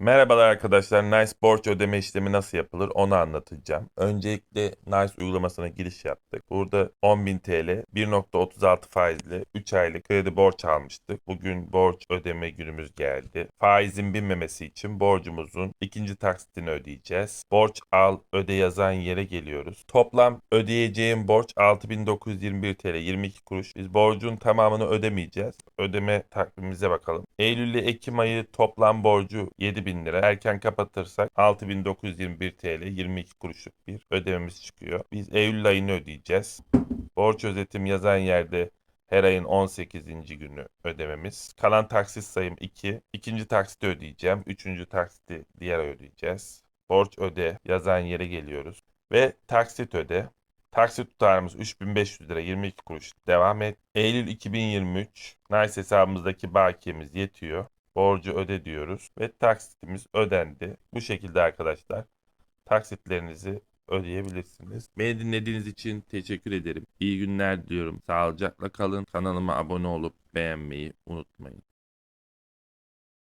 Merhabalar arkadaşlar. Nice borç ödeme işlemi nasıl yapılır onu anlatacağım. Öncelikle Nice uygulamasına giriş yaptık. Burada 10.000 TL 1.36 faizle 3 aylık kredi borç almıştık. Bugün borç ödeme günümüz geldi. Faizin binmemesi için borcumuzun ikinci taksitini ödeyeceğiz. Borç al öde yazan yere geliyoruz. Toplam ödeyeceğim borç 6921 TL 22 kuruş. Biz borcun tamamını ödemeyeceğiz. Ödeme takvimimize bakalım. Eylül ile Ekim ayı toplam borcu 7000 lira. Erken kapatırsak 6921 TL 22 kuruşluk bir ödememiz çıkıyor. Biz Eylül ayını ödeyeceğiz. Borç özetim yazan yerde her ayın 18. günü ödememiz. Kalan taksit sayım 2. İkinci taksiti ödeyeceğim. Üçüncü taksiti diğer ödeyeceğiz. Borç öde yazan yere geliyoruz. Ve taksit öde. Taksit tutarımız 3500 lira 22 kuruş. Devam et. Eylül 2023 Nice hesabımızdaki bakiyemiz yetiyor. Borcu öde diyoruz ve taksitimiz ödendi. Bu şekilde arkadaşlar taksitlerinizi ödeyebilirsiniz. Beni dinlediğiniz için teşekkür ederim. İyi günler diliyorum. Sağlıcakla kalın. Kanalıma abone olup beğenmeyi unutmayın.